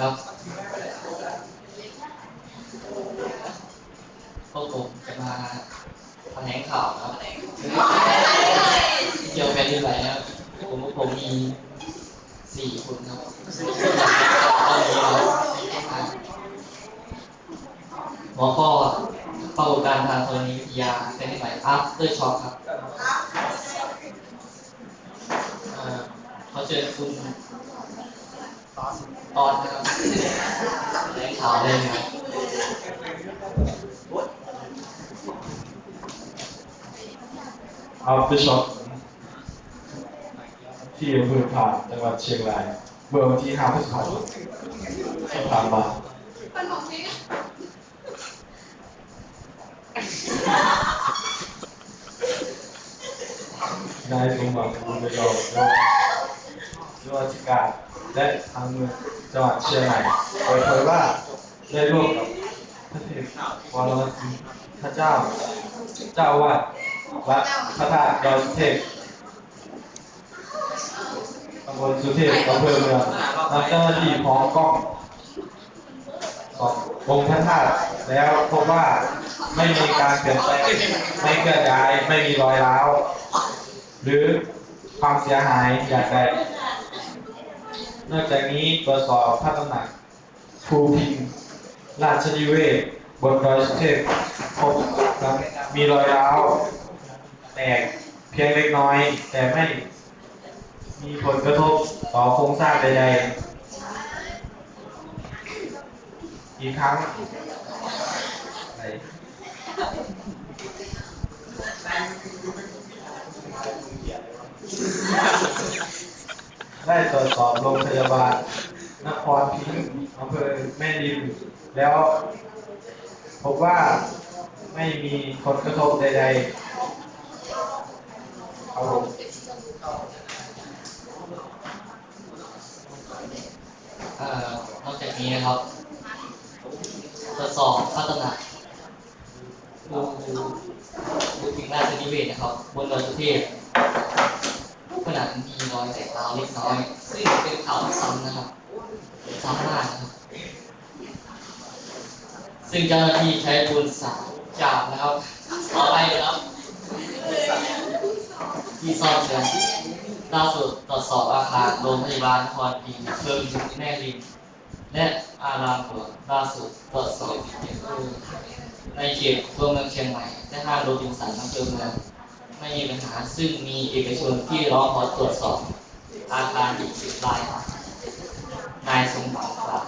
ครับพวกผมจะมาแถลงข่าวครับเกี่ยวกับแผ่นดินไหวนะครับผมผมมีสี่คนครับตอนนี้ครับหัวข้อปรากฏการณ์ทางธรณีวิทยาแผ่นดินไหว after shock ครับเขอเชิญคุณ ตอนนะครับแถลงข่าวเลยครับอัพเดช็อตที่อำเภอพานจังหวัดเชียงรายเมื่อวันที่5พฤษภาคมที่ผ่านมาคนของพี่ายสมหวังบุญประยอมรองผู้ว่า การและทางเมืองจังหวัดเชียงรายเปิดเผยว่าได้ร่วมกับพระเทพวรวสีพระเจ้า เจ้าวาดวัดพระธาตุดอยสุเทพตำบลสุเทพอำเภอเมืองนำเจ้าหน้าที่พร้อมกล้องสององค์พระธาตุแล้วพบว่าไม่มีการเปลี่ยนแปลงไม่เคลื่อนย้ายไม่มีรอยร้าว หรือความเสียหายอย่างใด นอกจากนี้ตรวจสอบพระตำหนักภูพิงราชนิเวศบนดอยสุเทพพบครับมีรอยร้าวแตกเพียงเล็กน้อย แต่ไม่มีผลกระทบต่อโครงสร้างใดๆ อีกครั้ง ได้ตรวจสอบโรงพยาบาล นครพิงค์อำเภอแม่ริม แล้วพบว่าไม่มีผลกระทบใดๆครับผมเอ่อนอกจากนี้นะครับตรวจสอบพัฒนาดูดูถึงราชนิเวศนะครับ บนดอยสุเทพ ขนาดมีรอยแตกร้าวเล็กน้อย ซึ่งเป็นขาวซ้ำนะครับซ้ำมากครับ ซึ่งเจ้าหน้าที่ใช้ปูนสาวจับนะครับขอไปนะครับที่ซ่อนเร้นล่าสุดตรวจสอบอาคารโรงพยาบาลครพิงค์เพิ่มแม่ริมและอารามหลวงล่าสุดตรวจสอบในเขตตัวเมืองเชียงใหม่และห้างโรบินสันอำเภอเมือง ไม่มีปัญหาซึ่งมีเอกชนที่ร้องขอตรวจสอบอาการอีกสิบรายครับนายสมบัติฝาก